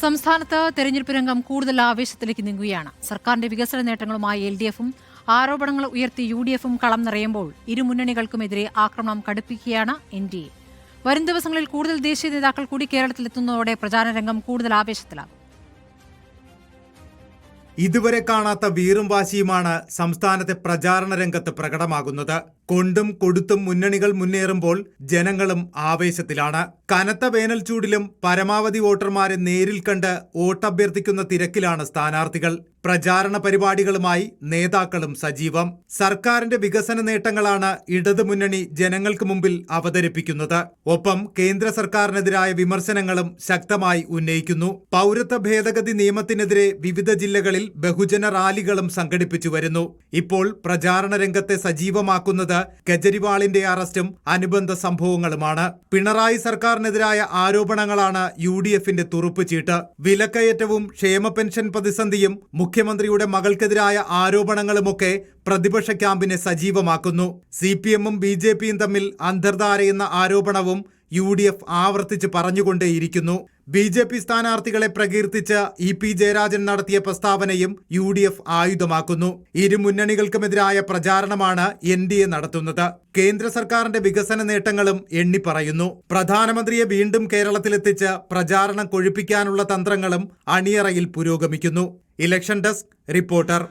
സംസ്ഥാനത്ത് തെരഞ്ഞെടുപ്പ് രംഗം കൂടുതൽ ആവേശത്തിലേക്ക് നീങ്ങുകയാണ്. സർക്കാരിന്റെ വികസന നേട്ടങ്ങളുമായി എൽ ഡി എഫും ആരോപണങ്ങൾ ഉയർത്തി യു ഡി എഫും കളം നിറയുമ്പോൾ ഇരുമുന്നണികൾക്കുമെതിരെ ആക്രമണം കടുപ്പിക്കുകയാണ് എൻ ഡി എ. വരും ദിവസങ്ങളിൽ കൂടുതൽ ദേശീയ നേതാക്കൾ കൂടി കേരളത്തിലെത്തുന്നതോടെ പ്രചാരണ രംഗം കൂടുതൽ ആവേശത്തിലാകും. ഇതുവരെ കാണാത്ത വീറും വാശിയുമാണ് സംസ്ഥാനത്തെ പ്രചാരണ രംഗത്ത് പ്രകടമാകുന്നത്. കൊണ്ടും കൊടുത്തും മുന്നണികൾ മുന്നേറുമ്പോൾ ജനങ്ങളും ആവേശത്തിലാണ്. കനത്ത വേനൽ ചൂടിലും പരമാവധി വോട്ടർമാരെ നേരിൽ കണ്ട് വോട്ടഭ്യർത്ഥിക്കുന്ന തിരക്കിലാണ് സ്ഥാനാർത്ഥികൾ. പ്രചാരണ പരിപാടികളുമായി നേതാക്കളും സജീവം. സർക്കാരിന്റെ വികസന നേട്ടങ്ങളാണ് ഇടതു മുന്നണി ജനങ്ങൾക്ക് മുമ്പിൽ അവതരിപ്പിക്കുന്നത്. ഒപ്പം കേന്ദ്ര സർക്കാരിനെതിരായ വിമർശനങ്ങളും ശക്തമായി ഉന്നയിക്കുന്നു. പൗരത്വ ഭേദഗതി നിയമത്തിനെതിരെ വിവിധ ജില്ലകളിൽ ബഹുജന റാലികളും സംഘടിപ്പിച്ചു വരുന്നു. ഇപ്പോൾ പ്രചാരണ രംഗത്തെ സജീവമാക്കുന്നത് കെജ്രിവാളിന്റെ അറസ്റ്റും അനുബന്ധ സംഭവങ്ങളുമാണ്. പിണറായി സർക്കാരിനെതിരായ ആരോപണങ്ങളാണ് യു ഡി എഫിന്റെ തുറുപ്പുചീട്ട്. വിലക്കയറ്റവും ക്ഷേമ പെൻഷൻ പ്രതിസന്ധിയും മുഖ്യമന്ത്രിയുടെ മകൾക്കെതിരായ ആരോപണങ്ങളുമൊക്കെ പ്രതിപക്ഷ ക്യാമ്പിനെ സജീവമാക്കുന്നു. സി പി എമ്മും ബി ജെ പിയും തമ്മിൽ അന്തർധാരയെന്ന ആരോപണവും യു ഡി എഫ് ആവർത്തിച്ച് പറഞ്ഞുകൊണ്ടേയിരിക്കുന്നു. ബി ജെ പി സ്ഥാനാർത്ഥികളെ പ്രകീർത്തിച്ച് ഇ പി ജയരാജൻ നടത്തിയ പ്രസ്താവനയും യു ഡി എഫ് ആയുധമാക്കുന്നു. ഇരു മുന്നണികൾക്കുമെതിരായ പ്രചാരണമാണ് എൻ ഡി എ നടത്തുന്നത്. കേന്ദ്ര സർക്കാരിന്റെ വികസന നേട്ടങ്ങളും എണ്ണി പറയുന്നു. പ്രധാനമന്ത്രിയെ വീണ്ടും കേരളത്തിലെത്തിച്ച് പ്രചാരണം കൊഴുപ്പിക്കാനുള്ള തന്ത്രങ്ങളും അണിയറയിൽ പുരോഗമിക്കുന്നു. Election desk reporter